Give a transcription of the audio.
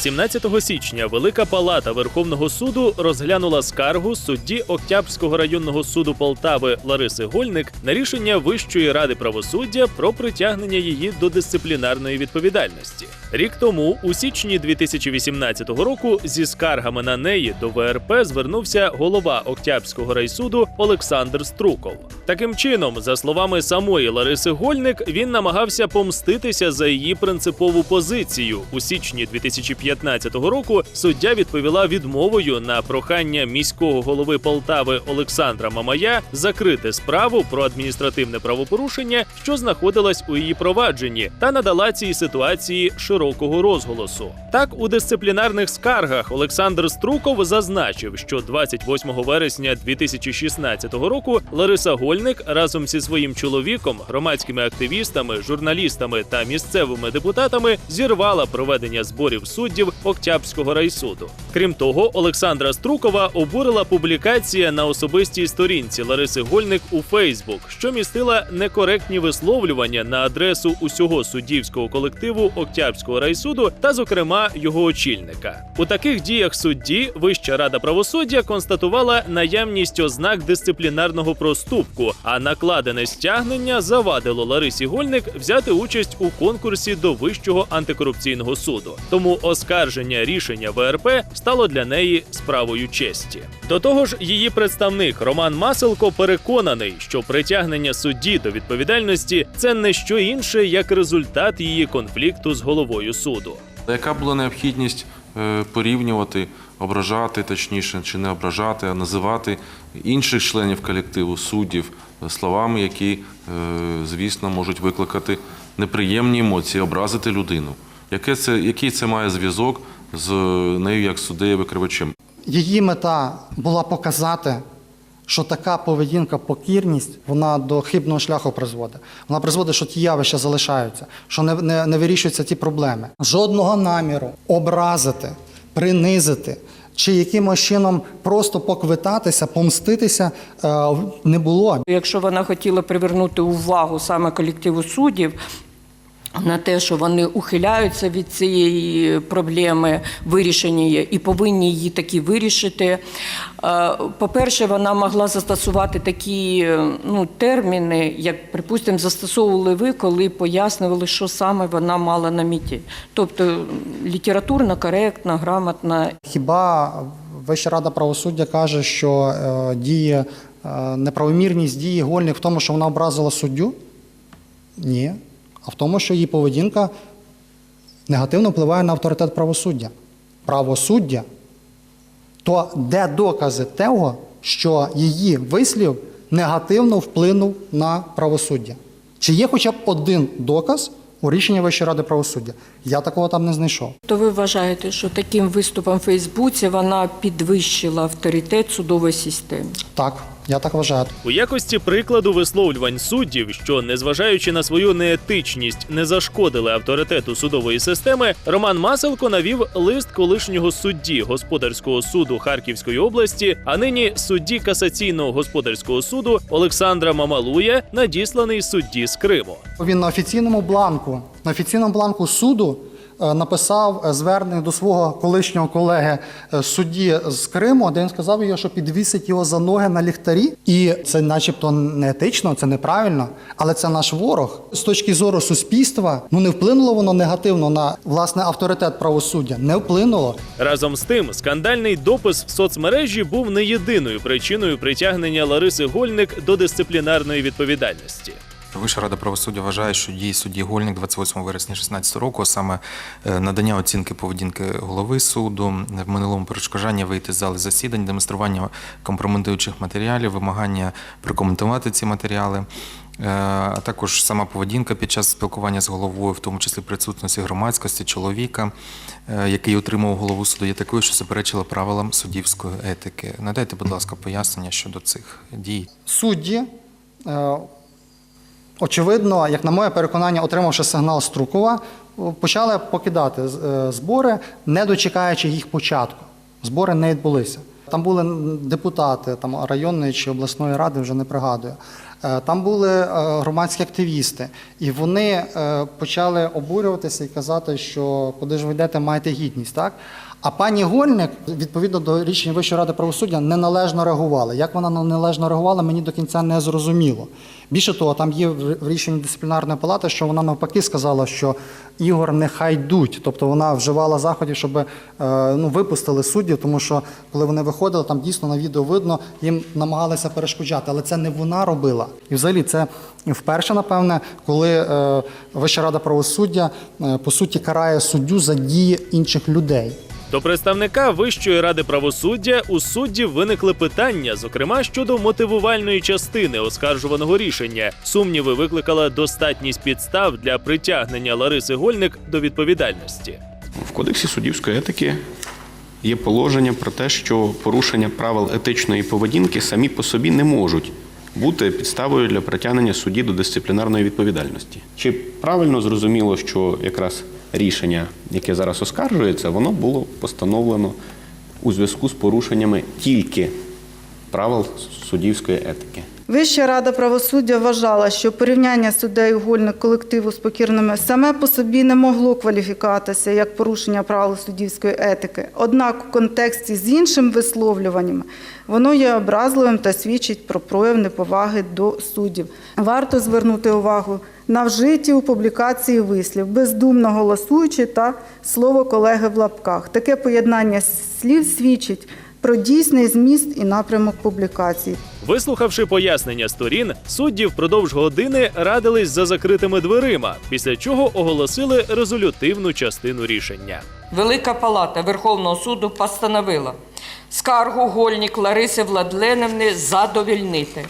17 січня Велика Палата Верховного суду розглянула скаргу судді Октябрського районного суду Полтави Лариси Гольник на рішення Вищої ради правосуддя про притягнення її до дисциплінарної відповідальності. Рік тому, у січні 2018 року, зі скаргами на неї до ВРП звернувся голова Октябрського райсуду Олександр Струков. Таким чином, за словами самої Лариси Гольник, він намагався помститися за її принципову позицію. У січні 2015 року суддя відповіла відмовою на прохання міського голови Полтави Олександра Мамая закрити справу про адміністративне правопорушення, що знаходилась у її провадженні, та надала цій ситуації широкого розголосу. Так, у дисциплінарних скаргах Олександр Струков зазначив, що 28 вересня 2016 року Лариса Гольник разом зі своїм чоловіком, громадськими активістами, журналістами та місцевими депутатами зірвала проведення зборів суддів Октябрського райсуду. Крім того, Олександра Струкова обурила публікація на особистій сторінці Лариси Гольник у Фейсбук, що містила некоректні висловлювання на адресу усього суддівського колективу Октябрського райсуду та, зокрема, його очільника. У таких діях судді Вища рада правосуддя констатувала наявність ознак дисциплінарного проступку, а накладене стягнення завадило Ларисі Гольник взяти участь у конкурсі до Вищого антикорупційного суду. Тому оскарження рішення ВРП стало для неї справою честі. До того ж, її представник Роман Маселко переконаний, що притягнення судді до відповідальності це не що інше, як результат її конфлікту з головою суду. Яка була необхідність е, порівнювати, ображати, точніше, чи не ображати, а називати інших членів колективу суддів е, словами, які, е, звісно, можуть викликати неприємні емоції, образити людину? Яке це, який це має зв'язок з нею як суддею викривачем? Її мета була показати, що така поведінка, покірність, вона до хибного шляху призводить. Вона призводить, що ті явища залишаються, що не, не, не вирішуються ті проблеми. Жодного наміру образити, принизити чи якимось чином просто поквитатися, помститися е, не було. Якщо вона хотіла привернути увагу саме колективу суддів на те, що вони ухиляються від цієї проблеми, вирішення її, і повинні її таки вирішити. Е, По-перше, вона могла застосувати такі е, ну, терміни, як, припустимо, застосовували ви, коли пояснювали, що саме вона мала на меті. Тобто літературно, коректно, грамотно Хіба Вища рада правосуддя каже, що е, діє е, неправомірність дії Гольник в тому, що вона образила суддю? Ні. А в тому, що її поведінка негативно впливає на авторитет правосуддя. Правосуддя то де докази того, що її вислів негативно вплинув на правосуддя? Чи є хоча б один доказ у рішенні Вищої ради правосуддя? Я такого там не знайшов. То ви вважаєте, що таким виступом в Фейсбуці вона підвищила авторитет судової системи? Так, я так вважаю. У якості прикладу висловлювань суддів, що, незважаючи на свою неетичність, не зашкодили авторитету судової системи, Роман Маселко навів лист колишнього судді господарського суду Харківської області, а нині судді касаційного господарського суду Олександра Мамалуя, надісланий судді з Криму. Він на офіційному бланку, на офіційному бланку суду написав е, звернення до свого колишнього колеги е, судді з Криму, де він сказав його, що підвісить його за ноги на ліхтарі. І це, начебто, не етично, це неправильно, але це наш ворог. З точки зору суспільства, ну не вплинуло воно негативно на власне авторитет правосуддя. Не вплинуло. Разом з тим, скандальний допис в соцмережі був не єдиною причиною притягнення Лариси Гольник до дисциплінарної відповідальності. Вища рада правосуддя вважає, що дії судді Гольник 28 вересня 2016 року, саме е, надання оцінки поведінки голови суду, в минулому перешкоджання вийти з зали засідань, демонстрування компрометуючих матеріалів, вимагання прокоментувати ці матеріали. е, А також сама поведінка під час спілкування з головою, в тому числі присутності громадськості, чоловіка, е, який отримав голову суду, є такою, що суперечила правилам суддівської етики. Надайте, будь ласка, пояснення щодо цих дій. Судді, очевидно, як на моє переконання, отримавши сигнал Струкова, почали покидати е, збори, не дочекаючи їх початку. Збори не відбулися. Там були депутати там, районної чи обласної ради, вже не пригадую. Е, Там були е, громадські активісти, і вони почали обурюватися і казати, що куди ж ви йдете, маєте гідність, так? А пані Гольник, відповідно до рішення Вищої ради правосуддя, неналежно реагувала. Як вона неналежно реагувала, мені до кінця не зрозуміло. Більше того, там є в рішенні дисциплінарної палати, що вона навпаки сказала, що ігор нехай йдуть. Тобто вона вживала заходів, щоб е, ну, випустили суддів, тому що коли вони виходили, там дійсно на відео видно, їм намагалися перешкоджати. Але це не вона робила. І взагалі це вперше, напевне, коли е, Вища рада правосуддя е, по суті карає суддю за дії інших людей. До представника Вищої ради правосуддя у суддів виникли питання, зокрема щодо мотивувальної частини оскаржуваного рішення. Сумніви викликала достатність підстав для притягнення Лариси Гольник до відповідальності. В кодексі суддівської етики є положення про те, що порушення правил етичної поведінки самі по собі не можуть бути підставою для притягнення судді до дисциплінарної відповідальності. Чи правильно зрозуміло, що якраз рішення, яке зараз оскаржується, воно було постановлено у зв'язку з порушеннями тільки правил суддівської етики? Вища рада правосуддя вважала, що порівняння суддею гольник колективу з покірними саме по собі не могло кваліфікуватися як порушення правил суддівської етики. Однак у контексті з іншим висловлюванням воно є образливим та свідчить про прояв неповаги до суддів. Варто звернути увагу на вжиті у публікації вислів, бездумно голосуючи та слово колеги в лапках. Таке поєднання слів свідчить про дійсний зміст і напрямок публікацій. Вислухавши пояснення сторін, судді впродовж години радились за закритими дверима, після чого оголосили резолютивну частину рішення. Велика палата Верховного суду постановила скаргу Гольнік Лариси Владленовни задовільнити.